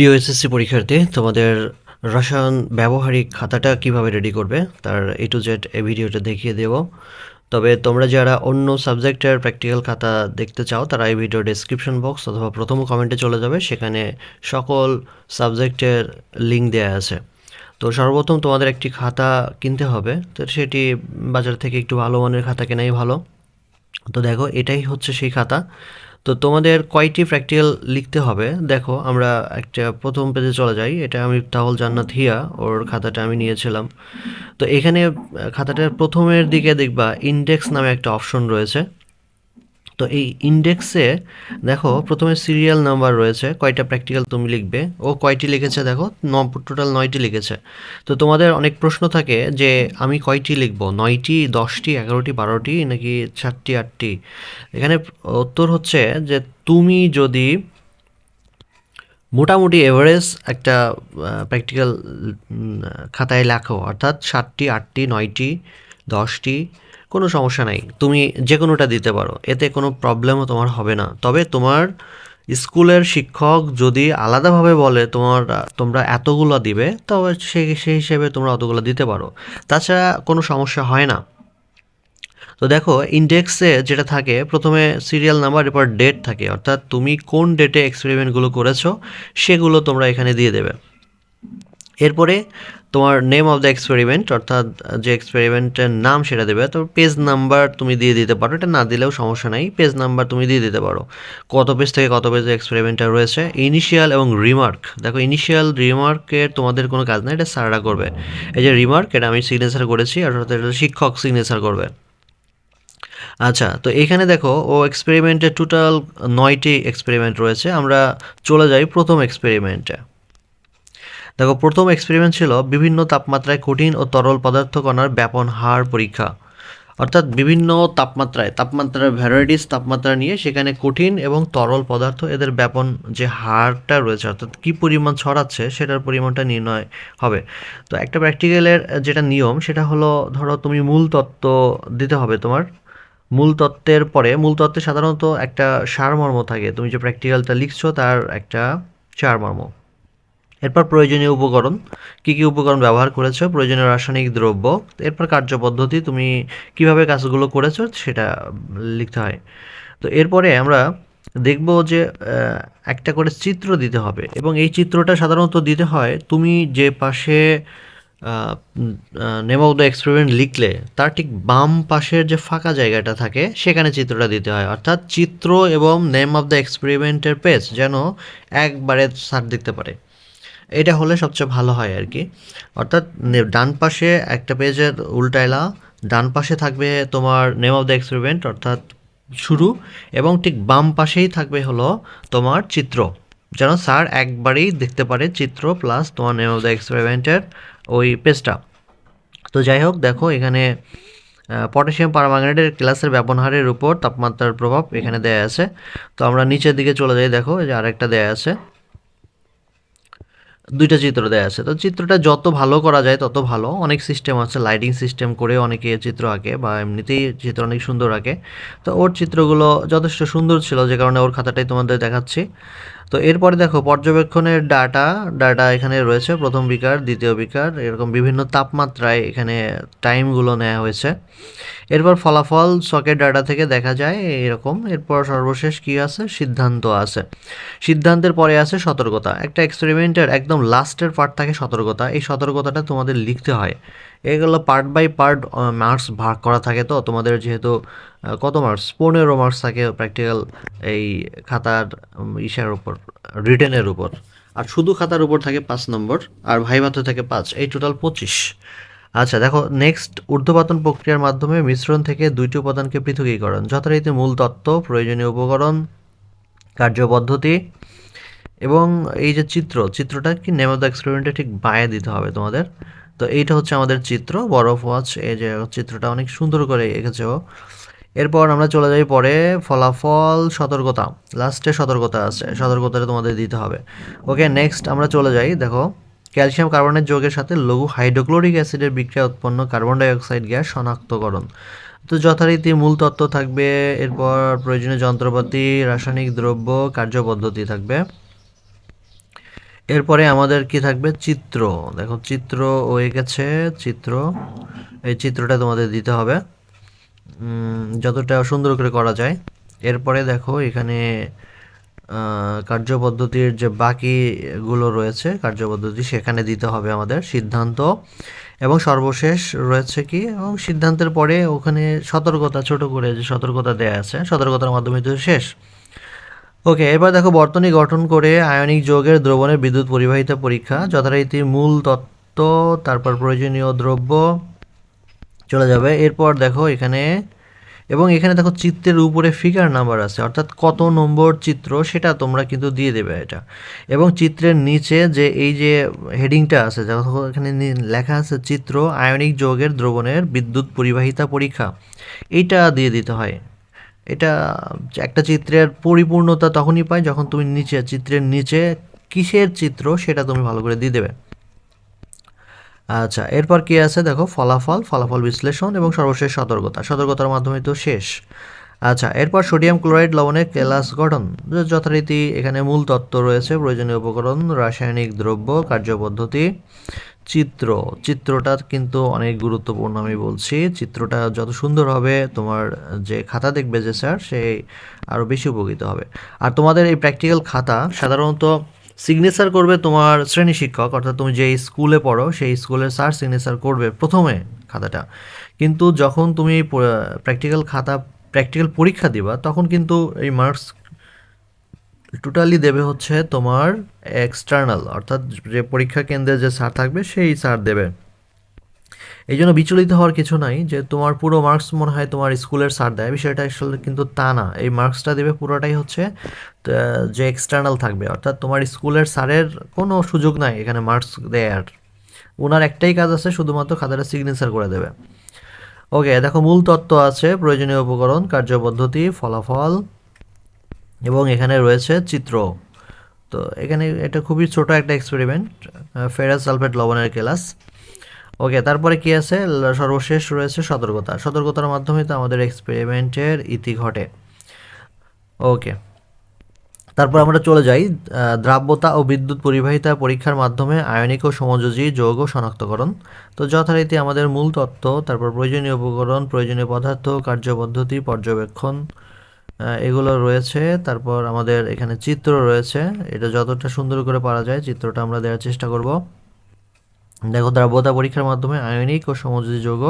প্রিয় এসএসসি পরীক্ষার্থী, তোমাদের রসায়ন ব্যবহারিক খাতাটা কীভাবে রেডি করবে তার এ টু জেড এই ভিডিওটা দেখিয়ে দেব। তবে তোমরা যারা অন্য সাবজেক্টের প্র্যাকটিক্যাল খাতা দেখতে চাও, তারা এই ভিডিও ডেসক্রিপশন বক্স অথবা প্রথম কমেন্টে চলে যাবে, সেখানে সকল সাবজেক্টের লিঙ্ক দেওয়া আছে। তো সর্বপ্রথম তোমাদের একটি খাতা কিনতে হবে, তো সেটি বাজার থেকে একটু ভালো মানের খাতা কেনাই ভালো। তো দেখো, এটাই হচ্ছে সেই খাতা। তো তোমাদের কয়টি প্র্যাকটিক্যাল লিখতে হবে? দেখো, আমরা একটা প্রথম পেজে চলে যাই। এটা আমি তাহল জান্নাত হিয়া, ওর খাতাটা আমি নিয়েছিলাম। তো এখানে খাতাটার প্রথমের দিকে দেখবা ইন্ডেক্স নামে একটা অপশন রয়েছে। তো এই ইন্ডেক্সে দেখো, প্রথমে সিরিয়াল নাম্বার রয়েছে, কয়টা প্র্যাকটিক্যাল তুমি লিখবে? ও কয়টি লিখেছে দেখো? ন টোটাল নয়টি লিখেছে। তো তোমাদের অনেক প্রশ্ন থাকে যে, আমি কয়টি লিখব? নয়টি, দশটি, এগারোটি, বারোটি, নাকি চারটি, আটটি? এখানে উত্তর হচ্ছে যে, তুমি যদি মোটামুটি এভারেজ একটা প্র্যাকটিক্যাল খাতায় লেখো, অর্থাৎ সাতটি, আটটি, নয়টি, দশটি কোনো সমস্যা নাই। তুমি যে কোনোটা দিতে পারো। এতে কোনো প্রবলেমও তোমার হবে না। তবে তোমার স্কুলের শিক্ষক যদি আলাদাভাবে বলে তোমার, তোমরা এতগুলো দিবে, তবে সেই সেই হিসেবে তোমরা অতগুলো দিতে পারো। তাছাড়া কোনো সমস্যা হয় না। তো দেখো ইন্ডেক্সে যেটা থাকে, প্রথমে সিরিয়াল নাম্বার এরপর ডেট থাকে। অর্থাৎ তুমি কোন ডেটে এক্সপেরিমেন্টগুলো করেছ, সেগুলো তোমরা এখানে দিয়ে দেবে। এরপরে তোমার নেম অফ দ্য এক্সপেরিমেন্ট অর্থাৎ যে এক্সপেরিমেন্টের নাম সেটা দেবে, তো পেজ নাম্বার তুমি দিয়ে দিতে পারো, এটা না দিলেও সমস্যা নাই পেজ নাম্বার তুমি দিয়ে দিতে পারো। কত পেজ থেকে কত পেজে এক্সপেরিমেন্টটা রয়েছে? ইনিশিয়াল এবং রিমার্ক দেখো ইনিশিয়াল রিমার্কের তোমাদের কোনো কাজ নেই, এটা স্যাররা করবে। এই যে রিমার্ক এটা আমি সিগনেচার করেছি অর্থাৎ এটা শিক্ষক সিগনেচার করবে। আচ্ছা তো এখানে দেখো, ও এক্সপেরিমেন্টে টোটাল নয়টি এক্সপেরিমেন্ট রয়েছে, আমরা চলে যাই প্রথম এক্সপেরিমেন্টে দেখো, প্রথম এক্সপেরিমেন্ট ছিল বিভিন্ন তাপমাত্রায় কঠিন ও তরল পদার্থ কণার ব্যাপন হার পরীক্ষা। অর্থাৎ বিভিন্ন তাপমাত্রায়, তাপমাত্রার ভ্যারাইটিস তাপমাত্রা নিয়ে সেখানে কঠিন এবং তরল পদার্থ, এদের ব্যাপন যে হারটা রয়েছে, অর্থাৎ কী পরিমাণ ছড়াচ্ছে, সেটার পরিমাণটা নির্ণয় হবে। তো একটা প্র্যাকটিক্যালের যেটা নিয়ম, সেটা হলো, ধরো তুমি মূল তত্ত্ব দিতে হবে তোমার। মূল তত্ত্বের পরে, মূল তত্ত্বে সাধারণত একটা সারমর্ম থাকে। তুমি যে প্র্যাকটিক্যালটা লিখছো, তার একটা সারমর্ম। এরপর প্রয়োজনীয় উপকরণ, কী কী উপকরণ ব্যবহার করেছ, প্রয়োজনীয় রাসায়নিক দ্রব্য, এরপর কার্যপদ্ধতি তুমি কীভাবে কাজগুলো করেছ সেটা লিখতে হয়। তো এরপরে আমরা দেখব যে একটা করে চিত্র দিতে হবে এবং এই চিত্রটা সাধারণত দিতে হয় তুমি যে পাশে নেম অফ দ্য এক্সপেরিমেন্ট লিখলে তার ঠিক বাম পাশের যে ফাঁকা জায়গাটা থাকে সেখানে চিত্রটা দিতে হয়। অর্থাৎ চিত্র এবং নেম অফ দ্য এক্সপেরিমেন্টের পেজ যেন একবারে স্যার দেখতে পারে। এটা হলে সবচেয়ে ভালো হয় আর কি। অর্থাৎ ডান পাশে একটা পেজের উল্টাইলা ডান পাশে থাকবে তোমার নেম অফ দ্য এক্সপেরিমেন্ট অর্থাৎ শুরু, এবং ঠিক বাম পাশেই থাকবে হলো তোমার চিত্র। যেন স্যার একবারেই দেখতে পারে চিত্র প্লাস তোমার নেম অফ দ্য এক্সপেরিমেন্টের ওই পেজটা তো যাই হোক, দেখো এখানে পটাশিয়াম পারম্যাঙ্গানেটের ক্লাসের ব্যবহারের উপর তাপমাত্রার প্রভাব এখানে দেয়া আছে। তো আমরা নিচের দিকে চলে যাই, দেখো যে আরেকটা দেয়া আছে। দুইটা চিত্র দেয়া আছে। তো চিত্রটা যত ভালো করা যায় তত ভালো। অনেক সিস্টেম আছে লাইটিং সিস্টেম করে অনেকে চিত্র আঁকে বা এমনিতেই চিত্র অনেক সুন্দর আঁকে। তো ওর চিত্রগুলো যথেষ্ট সুন্দর ছিল যে কারণে ওর খাতাটাই তোমাদের দেখাচ্ছি। তো এরপরে দেখো, পর্যবেক্ষণের ডাটা ডাটা এখানে রয়েছে। প্রথম বিকার, দ্বিতীয় বিকার, এরকম বিভিন্ন তাপমাত্রায় এখানে টাইমগুলো নেওয়া হয়েছে। এরপর ফলাফল সকেট ডাটা থেকে দেখা যায় এরকম। এরপর সর্বশেষ কি আছে? সিদ্ধান্ত আছে। সিদ্ধান্তের পরে আছে সতর্কতা। একটা এক্সপেরিমেন্টের একদম লাস্টের পার্ট থাকে সতর্কতা। এই সতর্কতাটা তোমাদের লিখতে হয়। এগুলো পার্ট বাই পার্ট মার্কস ভাগ করা থাকে তো। তোমাদের যেহেতু কত মার্কস পনেরো মার্কস থাকে প্র্যাকটিক্যাল এই খাতার ইসের উপর রিটেনের উপর। আর শুধু খাতার উপর থাকে পাঁচ নম্বর, আর ভাইভাতে থাকে পাঁচ। এই টোটাল পঁচিশ। আচ্ছা দেখো নেক্সট ঊর্ধ্বপাতন প্রক্রিয়ার মাধ্যমে মিশ্রণ থেকে দুইটি উপাদানকে পৃথকীকরণ। যথারীতি মূল তত্ত্ব, প্রয়োজনীয় উপকরণ, কার্যপদ্ধতি এবং এই যে চিত্র, চিত্রটা কি নেম অফ দ্য এক্সপেরিমেন্টে ঠিক বায়ে দিতে হবে তোমাদের? তো এইটা হচ্ছে আমাদের চিত্র বরফ ওয়াচ এই যে চিত্রটা অনেক সুন্দর করে এঁকেছে ও। এরপর আমরা চলে যাই পরে, ফলাফল, সতর্কতা লাস্টে সতর্কতা আছে, সতর্কতাটা তোমাদের দিতে হবে। ওকে নেক্সট আমরা চলে যাই, দেখো ক্যালসিয়াম কার্বনের যৌগের সাথে লঘু হাইড্রোক্লোরিক অ্যাসিডের বিক্রিয়া উৎপন্ন কার্বন ডাইঅক্সাইড গ্যাস শনাক্তকরণ। তো যথারীতি মূল তত্ত্ব থাকবে, এরপর প্রয়োজনীয় যন্ত্রপাতি, রাসায়নিক দ্রব্য কার্যপদ্ধতি থাকবে। এরপরে আমাদের কি থাকবে? চিত্র। দেখো, চিত্র হয়ে গেছে, চিত্র। এই চিত্রটা তোমাদের দিতে হবে। যতটা সুন্দর করে করা যায়। এরপরে দেখো, এখানে কার্যপদ্ধতির যে বাকিগুলো রয়েছে কার্যপদ্ধতি সেখানে দিতে হবে আমাদের সিদ্ধান্ত। এবং সর্বশেষ রয়েছে কি? এবং সিদ্ধান্তের পরে ওখানে সতর্কতা, ছোট করে যে সতর্কতা দেয়া আছে, সতর্কতার মাধ্যমে তো শেষ। ওকে, এবার দেখো বর্তনী গঠন করে আয়নিক যৌগের দ্রবণের বিদ্যুৎ পরিবাহিতা পরীক্ষা। যথারীতি মূল তত্ত্ব, তারপর প্রয়োজনীয় দ্রব্য চলে যাবে। এরপর দেখো এখানে, এবং এখানে দেখো চিত্রের উপরে ফিগার নাম্বার আছে, অর্থাৎ কত নম্বর চিত্র সেটা তোমরা কিন্তু দিয়ে দেবে এটা। এবং চিত্রের নিচে যে এই যে হেডিংটা আছে এখানে লেখা আছে চিত্র আয়নিক যৌগের দ্রবণের বিদ্যুৎ পরিবাহিতা পরীক্ষা। এইটা দিয়ে দিতে হয়। এটা একটা চিত্রের পরিপূর্ণতা তখনই পায় যখন তুমি নিচে, চিত্রের নিচে কিসের চিত্র সেটা তুমি ভালো করে দিয়ে দেবে। আচ্ছা এরপর কি আছে দেখো? ফলাফল ফলাফল বিশ্লেষণ এবং সর্বশেষ সতর্কতা। সতর্কতার মাধ্যমে তো শেষ। আচ্ছা এরপর সোডিয়াম ক্লোরাইড লবণের কেলাস গঠন। যথারীতি এখানে মূল তত্ত্ব রয়েছে, প্রয়োজনীয় উপকরণ, রাসায়নিক দ্রব্য, কার্যপদ্ধতি। চিত্র। চিত্রটা কিন্তু অনেক গুরুত্বপূর্ণ আমি বলছি। চিত্রটা যত সুন্দর হবে, তোমার যে খাতা দেখবে যে স্যার, সে আরও বেশি উপকৃত হবে। আর তোমাদের এই প্র্যাকটিক্যাল খাতা সাধারণত সিগনেচার করবে তোমার শ্রেণি শিক্ষক, অর্থাৎ তুমি যেই স্কুলে পড়ো, সেই স্কুলের স্যার সিগনেচার করবে প্রথমে খাতাটা। কিন্তু যখন তুমি প্র্যাকটিক্যাল খাতা প্র্যাকটিক্যাল পরীক্ষা দিবা, তখন কিন্তু এই মার্কস টোটালি দেবে হচ্ছে তোমার এক্সটার্নাল অর্থাৎ যে পরীক্ষা কেন্দ্রে যে স্যার থাকবে, সেই স্যার দেবে। এই জন্য বিচলিত হওয়ার কিছু নাই, যে তোমার পুরো মার্কস মনে হয় তোমার স্কুলের স্যার দেয়। বিষয়টা আসলে কিন্তু তা না। এই মার্কসটা দেবে পুরোটাই হচ্ছে যে এক্সটার্নাল থাকবে। অর্থাৎ তোমার স্কুলের স্যারের কোনো সুযোগ নাই এখানে মার্কস দেয়ার। ওনার একটাই কাজ আছে, শুধুমাত্র খাতাটা সিগনেচার করে দেবে। ওকে দেখো মূল তত্ত্ব আছে, প্রয়োজনীয় উপকরণ, কার্যপদ্ধতি, ফলাফল। এবং এখানে রয়েছে চিত্র। তো এখানে এটা খুবই ছোট একটা এক্সপেরিমেন্ট ফেরাস সালফেট লবণের ক্লাস। ওকে, তারপরে কি আছে? সর্বশেষ রয়েছে সতর্কতা। সতর্কতার মাধ্যমে তো আমাদের এক্সপেরিমেন্টের ইতি ঘটে। ওকে, তারপর আমরা চলে যাই। দ্রাব্যতা ও বিদ্যুৎ পরিবাহিতা পরীক্ষার মাধ্যমে আয়নিক ও সমযোজী যৌগ শনাক্তকরণ। তো যথারীতি আমাদের মূল তত্ত্ব, তারপর প্রয়োজনীয় উপকরণ, প্রয়োজনীয় পদার্থ, কার্যপদ্ধতি, পর্যবেক্ষণ এগুলো রয়েছে। তারপর আমাদের এখানে চিত্র রয়েছে। এটা যতটা সুন্দর করে পারা যায় চিত্রটা আমরা দেওয়ার চেষ্টা করব। দেখো, দ্রাব্যতা পরীক্ষার মাধ্যমে আয়নিক ও সমযোজী যৌগ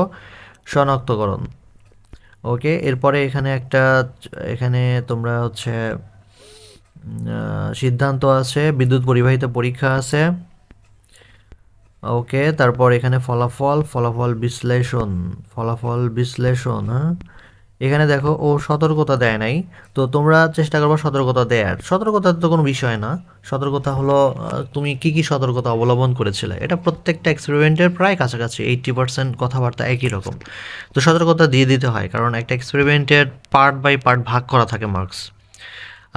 শনাক্তকরণ। ওকে এরপরে এখানে একটা, এখানে তোমরা হচ্ছে সিদ্ধান্ত আছে, বিদ্যুৎ পরিবাহিত পরীক্ষা আছে। ওকে তারপর এখানে ফলাফল ফলাফল বিশ্লেষণ ফলাফল বিশ্লেষণ হ্যাঁ? এখানে দেখো, ও সতর্কতা দেয় নাই। তো তোমরা চেষ্টা করবে সতর্কতা দেয়ার। সতর্কতা তো কোনো বিষয় না। সতর্কতা হলো তুমি কি কি সতর্কতা অবলম্বন করেছিলে? এটা প্রত্যেকটা এক্সপেরিমেন্টের প্রায় কাছাকাছি এইট্টি পার্সেন্ট কথাবার্তা একই রকম। তো সতর্কতা দিয়ে দিতে হয়, কারণ একটা এক্সপেরিমেন্টের পার্ট বাই পার্ট ভাগ করা থাকে মার্কস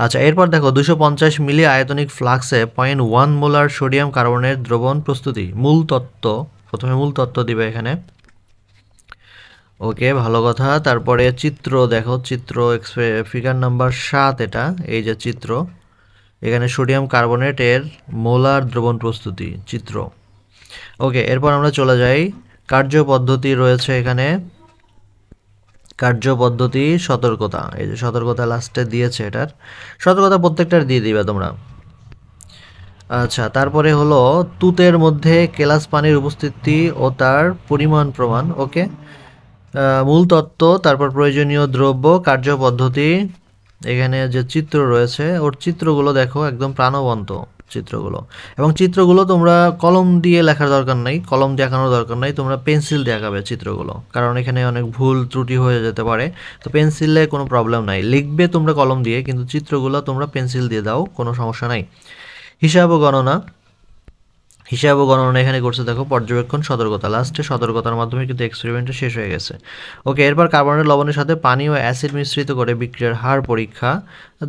আচ্ছা এরপর দেখো দুশো পঞ্চাশ মিলি আয়তনিক ফ্লাক্সে পয়েন্ট ওয়ান মোলার সোডিয়াম কার্বনের দ্রবণ প্রস্তুতি, মূল তত্ত্ব, প্রথমে মূল তত্ত্ব দিবে এখানে। ওকে, ভালো কথা। তারপরে চিত্র, দেখো, চিত্র ফিগার নাম্বার সাত এটা, এই যে চিত্র। এখানে সোডিয়াম কার্বনেটের মোলার দ্রবণ প্রস্তুতি, চিত্র। ওকে, এরপর আমরা চলে যাই। কার্যপদ্ধতি রয়েছে এখানে। কার্যপদ্ধতি সতর্কতা। এই যে সতর্কতা লাস্টে দিয়েছে এটার। সতর্কতা প্রত্যেকটার দিয়ে দিবে তোমরা। আচ্ছা তারপরে হলো, তুতের মধ্যে কেলাস পানির উপস্থিতি ও তার পরিমাণ প্রমাণ, ওকে? মূল তত্ত্ব, তারপর প্রয়োজনীয় দ্রব্য কার্যপদ্ধতি এখানে যে চিত্র রয়েছে, ওর চিত্রগুলো দেখো, একদম প্রাণবন্ত চিত্রগুলো। এবং চিত্রগুলো তোমরা কলম দিয়ে লেখার দরকার নাই, কলম দিয়ে আঁকানোর দরকার নাই, তোমরা পেন্সিল আঁকাবে চিত্রগুলো। কারণ এখানে অনেক ভুল ত্রুটি হয়ে যেতে পারে, তো পেন্সিলে কোনো প্রবলেম নাই। লিখবে তোমরা কলম দিয়ে, কিন্তু চিত্রগুলো তোমরা পেন্সিল দিয়ে দাও, কোনো সমস্যা নাই। হিসাব ও গণনা হিসাব ও গণনা এখানে করছে, দেখো, পর্যবেক্ষণ, সতর্কতা। লাস্টে সতর্কতার মাধ্যমে কিন্তু এক্সপেরিমেন্টটা শেষ হয়ে গেছে। ওকে এরপর কার্বনের লবণের সাথে পানি ও অ্যাসিড মিশ্রিত করে বিক্রিয়ার হার পরীক্ষা।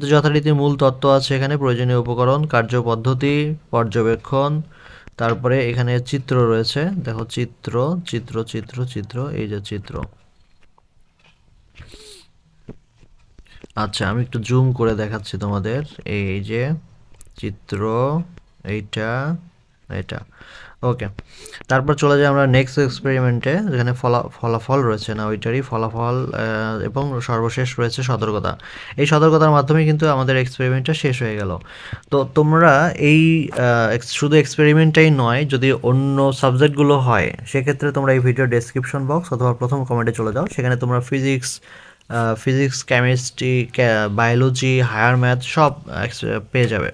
তো যথারীতি মূল তত্ত্ব আছে এখানে, প্রয়োজনীয় উপকরণ কার্যপদ্ধতি পর্যবেক্ষণ, তারপরে এখানে চিত্র রয়েছে। দেখো, চিত্র চিত্র চিত্র চিত্র, এই যে চিত্র। আচ্ছা আমি একটু জুম করে দেখাচ্ছি তোমাদের। এই যে চিত্র, এইটা এটা। ওকে তারপর চলে যাই আমরা নেক্সট এক্সপেরিমেন্টে যেখানে ফলা, ফলাফল রয়েছে না, ওইটারই ফলাফল এবং সর্বশেষ রয়েছে সতর্কতা। এই সতর্কতার মাধ্যমে কিন্তু আমাদের এক্সপেরিমেন্টটা শেষ হয়ে গেল। তো তোমরা এই শুধু এক্সপেরিমেন্টটাই নয়, যদি অন্য সাবজেক্টগুলো হয়, সেক্ষেত্রে তোমরা এই ভিডিও ডেসক্রিপশন বক্স অথবা প্রথম কমেন্টে চলে যাও। সেখানে তোমরা physics physics chemistry biology higher math সব পেয়ে যাবে।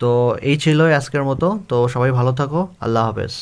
তো এই ছিল আজকের মতো। তো সবাই ভালো থাকো। আল্লাহ হাফেজ।